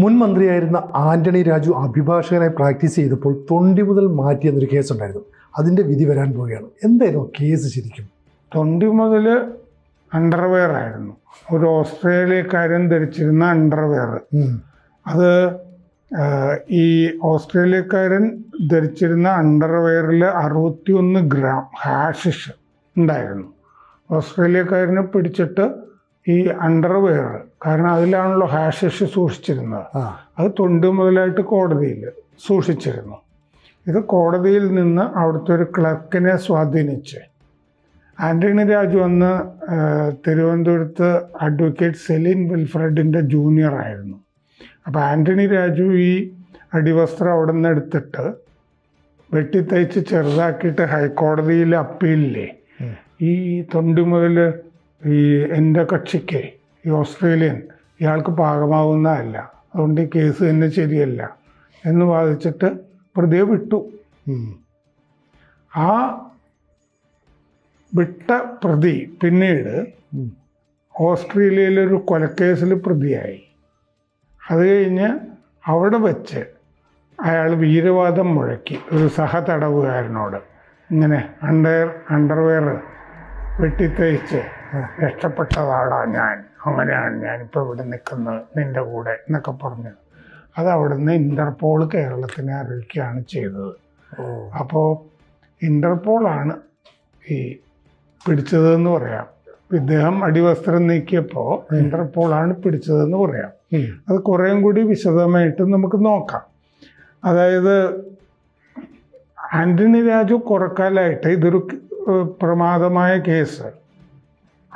മുൻ മന്ത്രിയായിരുന്ന ആന്റണി രാജു അഭിഭാഷകനായി പ്രാക്ടീസ് ചെയ്തപ്പോൾ തൊണ്ടി മുതൽ മാറ്റിയെന്നൊരു കേസുണ്ടായിരുന്നു. അതിന്റെ വിധി വരാൻ പോവുകയാണ്. എന്തായിരുന്നു കേസ് ശരിക്കും? തൊണ്ടി മുതൽ അണ്ടർവെയർ ആയിരുന്നു. ഒരു ഓസ്ട്രേലിയക്കാരൻ ധരിച്ചിരുന്ന അണ്ടർവെയർ അത് ഈ ഓസ്ട്രേലിയക്കാരൻ ധരിച്ചിരുന്ന അണ്ടർവെയറിൽ അറുപത്തിയൊന്ന് ഗ്രാം ഹാഷിഷ് ഉണ്ടായിരുന്നു. ഓസ്ട്രേലിയക്കാരനെ പിടിച്ചിട്ട് ഈ അണ്ടർവെയർ കാരണം അതിലാണല്ലോ ഹാഷിഷ് സൂക്ഷിച്ചിരുന്നത്. അത് തൊണ്ട് മുതലായിട്ട് കോടതിയിൽ സൂക്ഷിച്ചിരുന്നു. ഇത് കോടതിയിൽ നിന്ന് അവിടുത്തെ ഒരു ക്ലർക്കിനെ സ്വാധീനിച്ച്. ആന്റണി രാജു അന്ന് തിരുവനന്തപുരത്ത് അഡ്വക്കേറ്റ് സെലിൻ വിൽഫ്രഡിന്റെ ജൂനിയർ ആയിരുന്നു. അപ്പോൾ ആന്റണി രാജു ഈ അടിവസ്ത്രം അവിടെ നിന്ന് എടുത്തിട്ട് വെട്ടിത്തയ്ച്ച് ചെറുതാക്കിയിട്ട് ഹൈക്കോടതിയിൽ അപ്പീലില്ലേ. ഈ തൊണ്ടി മുതൽ ഈ എന്റെ കക്ഷിക്ക് ഈ ഓസ്ട്രേലിയൻ ഇയാൾക്ക് പാകമാവുന്നതല്ല. അതുകൊണ്ട് ഈ കേസ് തന്നെ ശരിയല്ല എന്ന് വാദിച്ചിട്ട് പ്രതിയെ വിട്ടു. ആ വിട്ട പ്രതി പിന്നീട്. ഓസ്ട്രേലിയയിലൊരു കൊലക്കേസിൽ പ്രതിയായി. അത് കഴിഞ്ഞ് അവിടെ വെച്ച് അയാൾ വീരവാദം മുഴക്കി. ഒരു സഹതടവുകാരനോട്. ഇങ്ങനെ അണ്ടർ അണ്ടർവെയർ വെട്ടിത്തയ്ച്ച് രക്ഷപ്പെട്ടതാടാ ഞാൻ. അങ്ങനെയാണ് ഞാനിപ്പോൾ ഇവിടെ നിൽക്കുന്നത്. നിന്റെ കൂടെ എന്നൊക്കെ പറഞ്ഞു. അത് അവിടുന്ന് ഇന്റർപോൾ കേരളത്തിനെ അറിയിക്കുകയാണ് ചെയ്തത്. അപ്പോൾ ഇന്റർപോളാണ് ഈ പിടിച്ചതെന്ന് പറയാം. ഇദ്ദേഹം അടിവസ്ത്രം നീക്കിയപ്പോൾ ഇന്റർപോളാണ് പിടിച്ചതെന്ന് പറയാം. അത് കുറേയും കൂടി വിശദമായിട്ട് നമുക്ക് നോക്കാം. അതായത് ആന്റണി രാജു കുറക്കാലായിട്ട് ഇതൊരു പ്രമാദമായ കേസ്.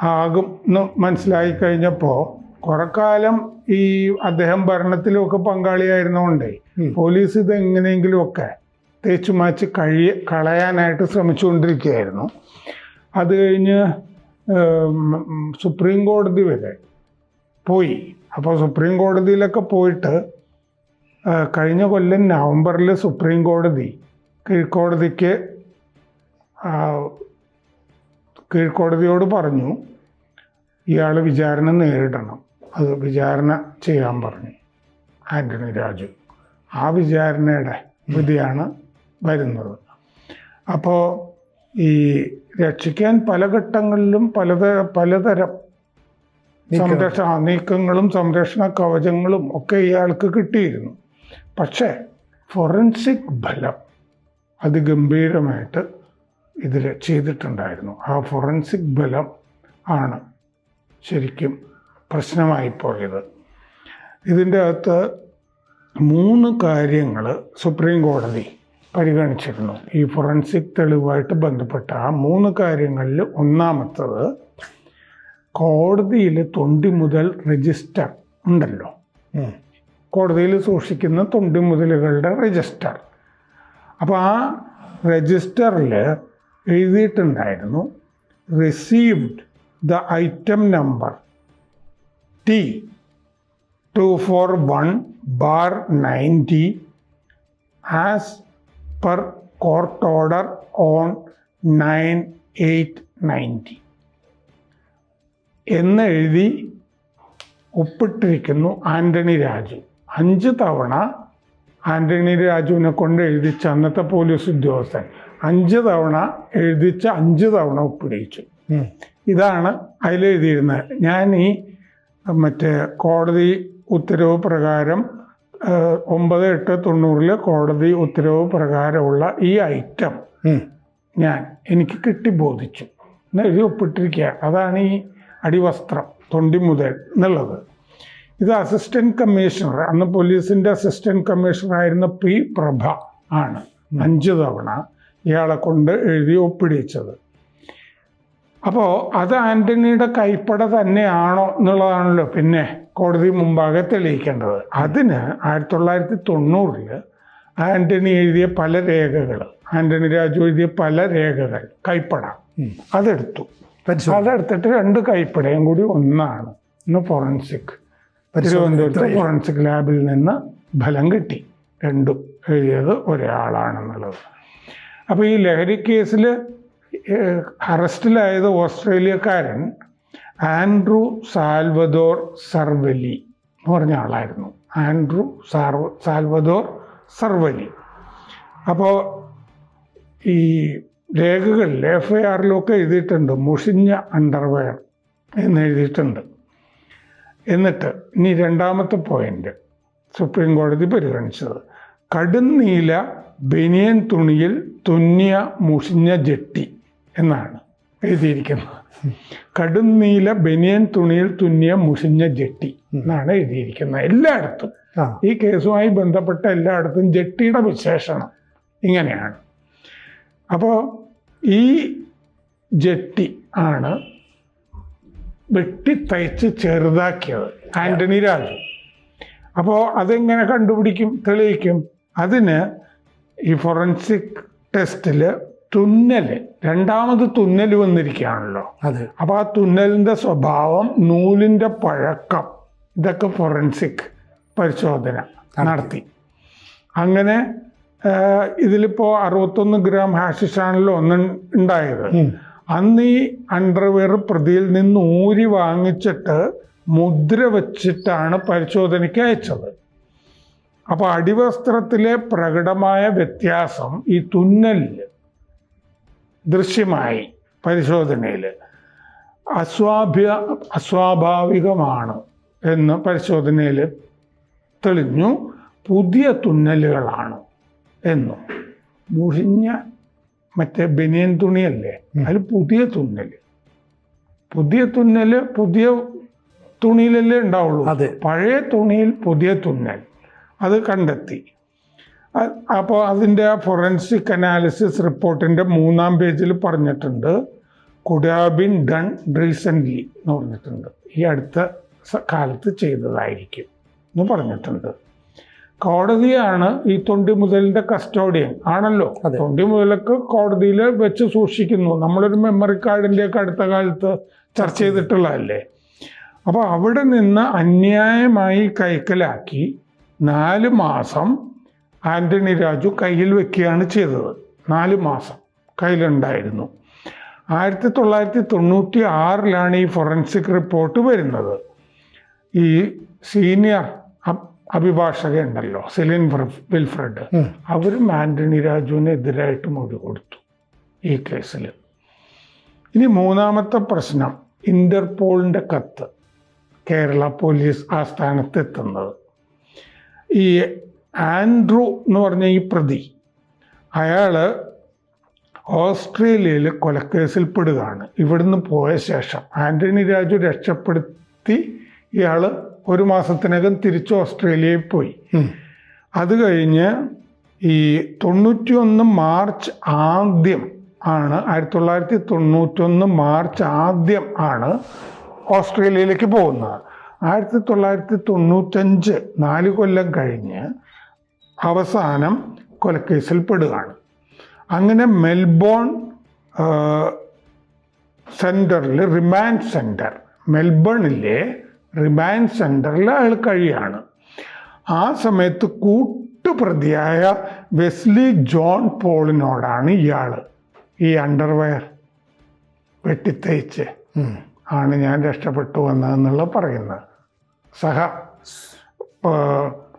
ആകും എന്ന് മനസ്സിലായി കഴിഞ്ഞപ്പോൾ കുറക്കാലം ഈ അദ്ദേഹം ഭരണത്തിലൊക്കെ പങ്കാളിയായിരുന്നുകൊണ്ടേ പോലീസ് ഇത് എങ്ങനെയെങ്കിലുമൊക്കെ തേച്ചു മാച്ച് കഴിയ കളയാനായിട്ട് ശ്രമിച്ചുകൊണ്ടിരിക്കുകയായിരുന്നു. അത് കഴിഞ്ഞ് സുപ്രീം കോടതി വരെ പോയി. അപ്പോൾ സുപ്രീം കോടതിയിലൊക്കെ പോയിട്ട് കഴിഞ്ഞ കൊല്ലം നവംബറിൽ സുപ്രീം കോടതി കീഴ്ക്കോടതിക്ക് കീഴ്ക്കോടതിയോട് പറഞ്ഞു ഇയാൾ വിചാരണ നേരിടണം. അത് വിചാരണ ചെയ്യാൻ പറഞ്ഞു. ആന്റണി രാജു ആ വിചാരണയുടെ വിധിയാണ് വരുന്നത്. അപ്പോൾ ഈ രക്ഷിക്കാൻ പല ഘട്ടങ്ങളിലും പലത പലതരം. സംരക്ഷണ നീക്കങ്ങളും സംരക്ഷണ കവചങ്ങളും ഒക്കെ ഇയാൾക്ക് കിട്ടിയിരുന്നു. പക്ഷേ ഫോറൻസിക് ബലം അതിഗംഭീരമായിട്ട് ഇതിൽ ചെയ്തിട്ടുണ്ടായിരുന്നു. ആ ഫോറൻസിക് ബലം ആണ് ശരിക്കും പ്രശ്നമായി പോയത്. ഇതിന്റെ അകത്ത് മൂന്ന് കാര്യങ്ങൾ സുപ്രീം കോടതി പരിഗണിച്ചിരുന്നു. ഈ ഫോറൻസിക് തെളിവുമായിട്ട് ബന്ധപ്പെട്ട ആ മൂന്ന് കാര്യങ്ങളിൽ ഒന്നാമത്തത് കോടതിയിൽ തൊണ്ടി മുതൽ രജിസ്റ്റർ ഉണ്ടല്ലോ. കോടതിയിൽ സൂക്ഷിക്കുന്ന തൊണ്ടി മുതലുകളുടെ രജിസ്റ്റർ അപ്പോൾ ആ രജിസ്റ്ററിൽ എഴുതിയിട്ടുണ്ടായിരുന്നു. Received the item number T two four one bar ninety as per court order on nine eight ninety എന്നെഴുതി ഒപ്പിട്ടിരിക്കുന്നു ആന്റണി രാജു അഞ്ച് തവണ ആന്റണി രാജുവിനെ കൊണ്ട് എഴുതിച്ച അന്നത്തെ പോലീസ് ഉദ്യോഗസ്ഥൻ അഞ്ച് തവണ എഴുതിച്ച അഞ്ച് തവണ ഒപ്പിടിച്ചു. ഇതാണ് അതിലെഴുതിയിരുന്നത്. ഞാൻ ഈ മറ്റേ കോടതി ഉത്തരവ് പ്രകാരം ഒമ്പത് എട്ട് തൊണ്ണൂറിലെ കോടതി ഉത്തരവ് പ്രകാരമുള്ള ഈ ഐറ്റം ഞാൻ എനിക്ക് കിട്ടി ബോധിച്ചു. എഴുതി ഒപ്പിട്ടിരിക്കുക അതാണ് ഈ അടിവസ്ത്രം തൊണ്ടി മുതൽ എന്നുള്ളത്. ഇത് അസിസ്റ്റന്റ് കമ്മീഷണർ അന്ന് പോലീസിന്റെ അസിസ്റ്റന്റ് കമ്മീഷണർ ആയിരുന്ന പി പ്രഭ ആണ്. അഞ്ച് തവണ ഇയാളെ കൊണ്ട് എഴുതി ഒപ്പിടിച്ചത്. അപ്പോൾ അത് ആന്റണിയുടെ കൈപ്പട തന്നെയാണോ എന്നുള്ളതാണല്ലോ പിന്നെ കോടതി മുമ്പാകെ തെളിയിക്കേണ്ടത്. അതിന് ആയിരത്തി തൊള്ളായിരത്തി തൊണ്ണൂറിൽ ആന്റണി എഴുതിയ പല രേഖകൾ ആന്റണി രാജു എഴുതിയ പല രേഖകൾ കൈപ്പട അതെടുത്തു. അതെടുത്തിട്ട് രണ്ട് കൈപ്പടയും കൂടി ഒന്നാണ്. ഇന്ന് ഫോറൻസിക് തിരുവനന്തപുരത്ത്? ഫോറൻസിക് ലാബിൽ നിന്ന് ഫലം കിട്ടി. രണ്ടും എഴുതിയത് ഒരാളാണെന്നുള്ളത്. അപ്പോൾ ഈ ലഹരി കേസിൽ അറസ്റ്റിലായത് ഓസ്ട്രേലിയക്കാരൻ ആൻഡ്രു സാൽവദോർ സർവലി എന്ന് പറഞ്ഞ ആളായിരുന്നു. ആൻഡ്രു സാർവ സാൽവദോർ സർവലി. അപ്പോൾ ഈ രേഖകളിൽ എഫ് ഐ ആറിലൊക്കെ എഴുതിയിട്ടുണ്ട്. മുഷിഞ്ഞ അണ്ടർവെയർ എന്ന് എഴുതിയിട്ടുണ്ട്. എന്നിട്ട് ഇനി രണ്ടാമത്തെ പോയിന്റ് സുപ്രീം കോടതി പരിഗണിച്ചത്. കടുന്നീല ബനിയൻ തുണിയിൽ തുന്നിയ മുഷിഞ്ഞ ജെട്ടി എന്നാണ് എഴുതിയിരിക്കുന്നത്. കടുന്നീല ബനിയൻ തുണിയിൽ തുന്നിയ മുഷിഞ്ഞ ജെട്ടി എന്നാണ് എഴുതിയിരിക്കുന്നത്. എല്ലായിടത്തും. ഈ കേസുമായി ബന്ധപ്പെട്ട എല്ലായിടത്തും ജെട്ടിയുടെ വിശേഷണം ഇങ്ങനെയാണ്. അപ്പോൾ ഈ ജെട്ടി ആണ് വെട്ടിത്തയ്ച്ച് ചെറുതാക്കിയത്. ആന്റണി രാജു. അപ്പോൾ അതെങ്ങനെ കണ്ടുപിടിക്കും? തെളിയിക്കും. അതിന് ഈ ഫോറൻസിക് ടെസ്റ്റിൽ തുന്നൽ രണ്ടാമത് തുന്നൽ വന്നിരിക്കുകയാണല്ലോ. അതെ. അപ്പോൾ ആ തുന്നലിന്റെ സ്വഭാവം നൂലിന്റെ പഴക്കം ഇതൊക്കെ ഫോറൻസിക് പരിശോധന നടത്തി. അങ്ങനെ ഇതിലിപ്പോൾ അറുപത്തൊന്ന് ഗ്രാം ഹാഷിഷാണല്ലോ ഒന്ന് ഉണ്ടായത്. അന്ന് ഈ അണ്ടർവെയർ പ്രതിയിൽ നിന്ന് ഊരി വാങ്ങിച്ചിട്ട് മുദ്ര വച്ചിട്ടാണ് പരിശോധനയ്ക്ക് അയച്ചത്. അപ്പോൾ അടിവസ്ത്രത്തിലെ പ്രകടമായ വ്യത്യാസം ഈ തുന്നലിൽ ദൃശ്യമായി പരിശോധനയിൽ അസ്വാഭ്യ അസ്വാഭാവികമാണ് എന്ന് പരിശോധനയിൽ തെളിഞ്ഞു. പുതിയ തുന്നലുകളാണ് എന്നും. മുഷിഞ്ഞ മറ്റേ ബനിയൻ തുണിയല്ലേ? അതിൽ പുതിയ തുന്നൽ പുതിയ തുന്നൽ പുതിയ തുണിയിലല്ലേ ഉണ്ടാവുള്ളൂ. അതെ. പഴയ തുണിയിൽ പുതിയ തുന്നൽ. അത് കണ്ടെത്തി. അപ്പോൾ അതിന്റെ ഫൊറൻസിക് അനാലിസിസ് റിപ്പോർട്ടിന്റെ മൂന്നാം പേജിൽ പറഞ്ഞിട്ടുണ്ട്. കുഡാബിൻ ഡൺ റീസെന്റ്ലി എന്ന് പറഞ്ഞിട്ടുണ്ട്. ഈ അടുത്ത കാലത്ത് ചെയ്തതായിരിക്കും എന്ന് പറഞ്ഞിട്ടുണ്ട്. കോടതിയാണ് ഈ തൊണ്ടി മുതലിന്റെ കസ്റ്റോഡിയൻ. ആണല്ലോ. തൊണ്ടി മുതലൊക്കെ കോടതിയിൽ വെച്ച് സൂക്ഷിക്കുന്നു. നമ്മളൊരു മെമ്മറി കാർഡിന്റെ കാർഡിന്റെയൊക്കെ അടുത്ത കാലത്ത് ചർച്ച ചെയ്തിട്ടുള്ളതല്ലേ? അപ്പോൾ അവിടെ നിന്ന് അന്യായമായി കൈക്കലാക്കി നാല് മാസം ആന്റണി രാജു കയ്യിൽ വെക്കുകയാണ് ചെയ്തത്. നാല് മാസം കയ്യിലുണ്ടായിരുന്നു. ആയിരത്തി തൊള്ളായിരത്തി തൊണ്ണൂറ്റി ആറിലാണ് ഈ ഫോറൻസിക് റിപ്പോർട്ട് വരുന്നത്. ഈ സീനിയർ അഭിഭാഷകയുണ്ടല്ലോ സെലിൻ ഫ്ര- വിൽഫ്രഡ്. അവരും ആന്റണി രാജുവിനെതിരായിട്ട് മൊഴി കൊടുത്തു ഈ കേസിൽ ഇനി മൂന്നാമത്തെ പ്രശ്നം ഇന്റർപോളിന്റെ കത്ത് കേരള പോലീസ് ആസ്ഥാനത്ത് എത്തുന്നത് ഈ ആൻഡ്രു എന്ന് പറഞ്ഞ ഈ പ്രതി അയാൾ ഓസ്ട്രേലിയയിൽ കൊലക്കേസിൽ പെടുകയാണ്. ഇവിടുന്ന് പോയ ശേഷം ആന്റണി രാജു രക്ഷപ്പെടുത്തി ഇയാൾ ഒരു മാസത്തിനകം തിരിച്ച് ഓസ്ട്രേലിയയിൽ പോയി. അത് കഴിഞ്ഞ് ഈ തൊണ്ണൂറ്റിയൊന്ന് മാർച്ച് ആദ്യം ആണ് ആയിരത്തി തൊള്ളായിരത്തി തൊണ്ണൂറ്റൊന്ന് മാർച്ച് ആദ്യം ആണ് ഓസ്ട്രേലിയയിലേക്ക് പോകുന്നത്. ആയിരത്തി തൊള്ളായിരത്തി തൊണ്ണൂറ്റഞ്ച് നാല് കൊല്ലം കഴിഞ്ഞ് അവസാനം കൊലക്കേസിൽ പെടുകയാണ്. അങ്ങനെ മെൽബോൺ സെന്ററിൽ റിമാൻഡ് സെന്റർ മെൽബണിലെ റിമാൻഡ് സെന്ററിൽ അയാൾ കഴിയാണ്. ആ സമയത്ത് കൂട്ടുപ്രതിയായ വെസ്ലി ജോൺ പോളിനോടാണ് ഇയാൾ ഈ അണ്ടർവെയർ വെട്ടിത്തയ്ച്ച് ആണ് ഞാൻ രക്ഷപ്പെട്ടു വന്നതെന്നുള്ള പറയുന്നത്. സഹ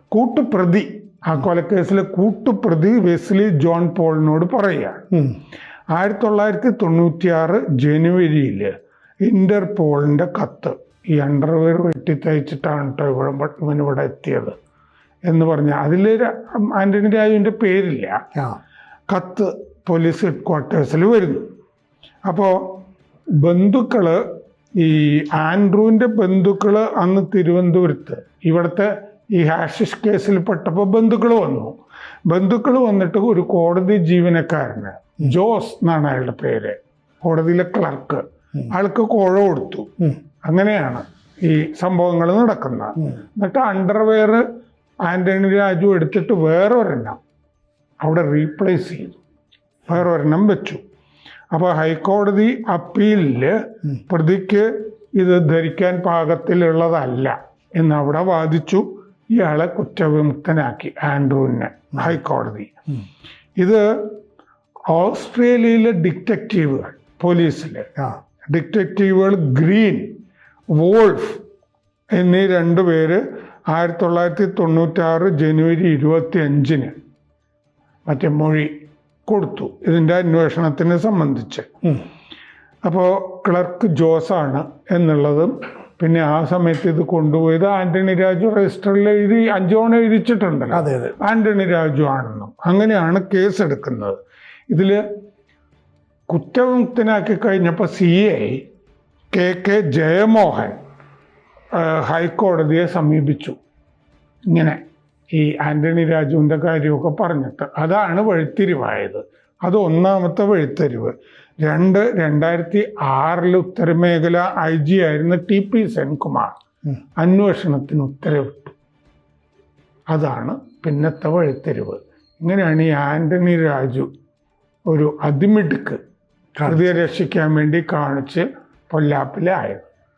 കൂട്ടുപ്രതി ആ കൊലക്കേസിലെ കൂട്ടുപ്രതി വെസ്ലി ജോൺ പോളിനോട് പറയുകയാണ്. ആയിരത്തി തൊള്ളായിരത്തി തൊണ്ണൂറ്റിയാറ് ജനുവരിയിൽ ഇന്റർപോളിന്റെ കത്ത് ഈ അണ്ടർവെയർ വെട്ടിത്തയ്ച്ചിട്ടാണ് കേട്ടോ ഇവിടെ ഇവൻ ഇവിടെ എത്തിയത്. എന്ന് പറഞ്ഞ അതിൽ ആന്റണി രാജുവിന്റെ പേരില്ല. കത്ത് പോലീസ് ഹെഡ് ക്വാർട്ടേഴ്സിൽ വരുന്നു. അപ്പോൾ ബന്ധുക്കൾ ഈ ആൻഡ്രൂവിന്റെ ബന്ധുക്കൾ അന്ന് തിരുവനന്തപുരത്ത് ഇവിടുത്തെ ഈ ഹാഷിഷ് കേസിൽ പെട്ടപ്പോൾ ബന്ധുക്കൾ വന്നു. ബന്ധുക്കൾ വന്നിട്ട് ഒരു കോടതി ജീവനക്കാരന് ജോസ് എന്നാണ് അയാളുടെ പേര് കോടതിയിലെ ക്ലർക്ക് ആൾക്ക് കോഴ കൊടുത്തു. അങ്ങനെയാണ് ഈ സംഭവങ്ങൾ നടക്കുന്നത്. എന്നിട്ട് അണ്ടർവെയർ ആന്റണി രാജു എടുത്തിട്ട് വേറെ ഒരെണ്ണം അവിടെ റീപ്ലേസ് ചെയ്തു. വേറെ ഒരെണ്ണം വെച്ചു. അപ്പോൾ ഹൈക്കോടതി അപ്പീലിൽ പ്രതിക്ക് ഇത് ധരിക്കാൻ പാകത്തിലുള്ളതല്ല എന്ന് അവിടെ വാദിച്ചു. ഇയാളെ കുറ്റവിമുക്തനാക്കി ആൻഡ്രൂവിനെ ഹൈക്കോടതി. ഇത് ഓസ്ട്രേലിയയിലെ ഡിറ്റക്റ്റീവുകൾ പോലീസിലെ. ഡിറ്റക്റ്റീവുകൾ ഗ്രീൻ വോൾഫ് എന്നീ രണ്ടുപേര് ആയിരത്തി തൊള്ളായിരത്തി തൊണ്ണൂറ്റാറ് ജനുവരി ഇരുപത്തി അഞ്ചിന് മറ്റേ മൊഴി കൊടുത്തു. ഇതിന്റെ അന്വേഷണത്തിനെ സംബന്ധിച്ച്. അപ്പോൾ ക്ലർക്ക് ജോസാണ് എന്നുള്ളതും പിന്നെ ആ സമയത്ത് ഇത് കൊണ്ടുപോയത് ആന്റണി രാജു രജിസ്റ്ററിൽ എഴുതി അഞ്ചോണം എഴുതിച്ചിട്ടുണ്ടല്ലോ. അതെ അതെ. ആന്റണി രാജു ആണെന്നും. അങ്ങനെയാണ് കേസ് എടുക്കുന്നത്. ഇതിൽ കുറ്റവിമുക്തനാക്കി കഴിഞ്ഞപ്പോൾ C I K K Jayamohan ഹൈക്കോടതിയെ സമീപിച്ചു. ഇങ്ങനെ ഈ ആന്റണി രാജുവിന്റെ കാര്യമൊക്കെ പറഞ്ഞിട്ട് അതാണ് വഴിത്തിരിവായത്. അത് ഒന്നാമത്തെ വഴിത്തെരിവ്. രണ്ട് രണ്ടായിരത്തി ആറിൽ ഉത്തരമേഖല ഐ ജി ആയിരുന്ന ടി പി സെൻകുമാർ അന്വേഷണത്തിന് ഉത്തരവിട്ടു. അതാണ് പിന്നത്തെ വഴിത്തെരിവ്. ഇങ്ങനെയാണ് ഈ ആന്റണി രാജു ഒരു അതിമിടുക്ക് പ്രതിയെ രക്ഷിക്കാൻ വേണ്ടി കാണിച്ച് പൊല്ലാപ്പിലായത്.